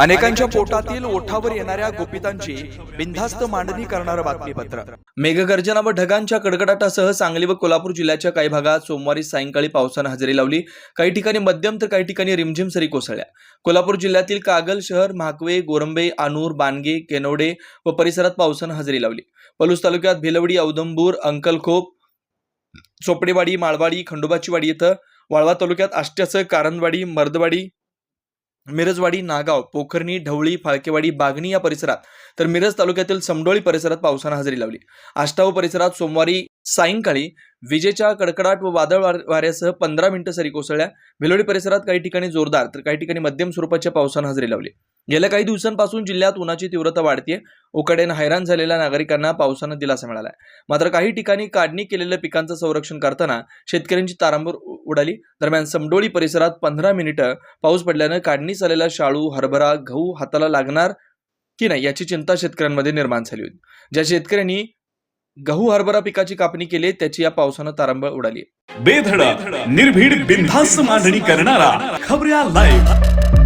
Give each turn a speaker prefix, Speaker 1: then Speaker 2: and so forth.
Speaker 1: अनेकांच्या पोटातील ओठावर येणाऱ्या गोपितांची बिनधास्त मांडणी करणारं बातमीपत्र. मेघगर्जना व ढगांच्या कडकडाटासह सांगली व कोल्हापूर जिल्ह्याच्या काही भागात सोमवारी सायंकाळी पावसानं हजेरी लावली. काही ठिकाणी मध्यम तर काही ठिकाणी रिमझिम सरी कोसळल्या. कोल्हापूर जिल्ह्यातील कागल शहर म्हाकवे गोरंबे आनूर बानगे केनवडे व परिसरात पावसानं हजेरी लावली. पलूस तालुक्यात भिलवडी औदंबूर अंकलखोप चोपडेवाडी माळवाडी खंडोबाची वाडी इथं वाळवा तालुक्यात आष्ट्याचं कारंदवाडी मर्दवाडी मिरजवाडी नागाव पोखरणी ढवळी फाळकेवाडी बागणी या परिसरात तर मिरज तालुक्यातील समडोळी परिसरात पावसानं हजेरी लावली. आष्टाव परिसरात सोमवारी सायंकाळी विजेच्या कडकडाट व वादळ वाऱ्यासह पंधरा मिनिटं सरी कोसळल्या. भिलोडी परिसरात काही ठिकाणी जोरदार तर काही ठिकाणी मध्यम स्वरूपाच्या पावसानं हजेरी लावली. गेल्या काही दिवसांपासून जिल्ह्यात उन्हाची तीव्रता वाढतीये. उकाड्यानं हैराण झालेल्या नागरिकांना पावसानं दिलासा मिळालाय. मात्र काही ठिकाणी काढणी केलेल्या पिकांचं संरक्षण करताना शेतकऱ्यांची तारांबर उडाली. दरम्यान समडोळी परिसरात पंधरा मिनिटं पाऊस पडल्यानं काढणीस आलेला शाळू हरभरा गहू हाताला लागणार की नाही याची चिंता शेतकऱ्यांमध्ये निर्माण झाली होती. ज्या शेतकऱ्यांनी गहू हरभरा पिकाची कापणी केली त्याची या पावसानं तारांबळ उडाली.
Speaker 2: बेधड निर्भीड बिनधास्त मांडणी करणारा खबऱ्या लाईव्ह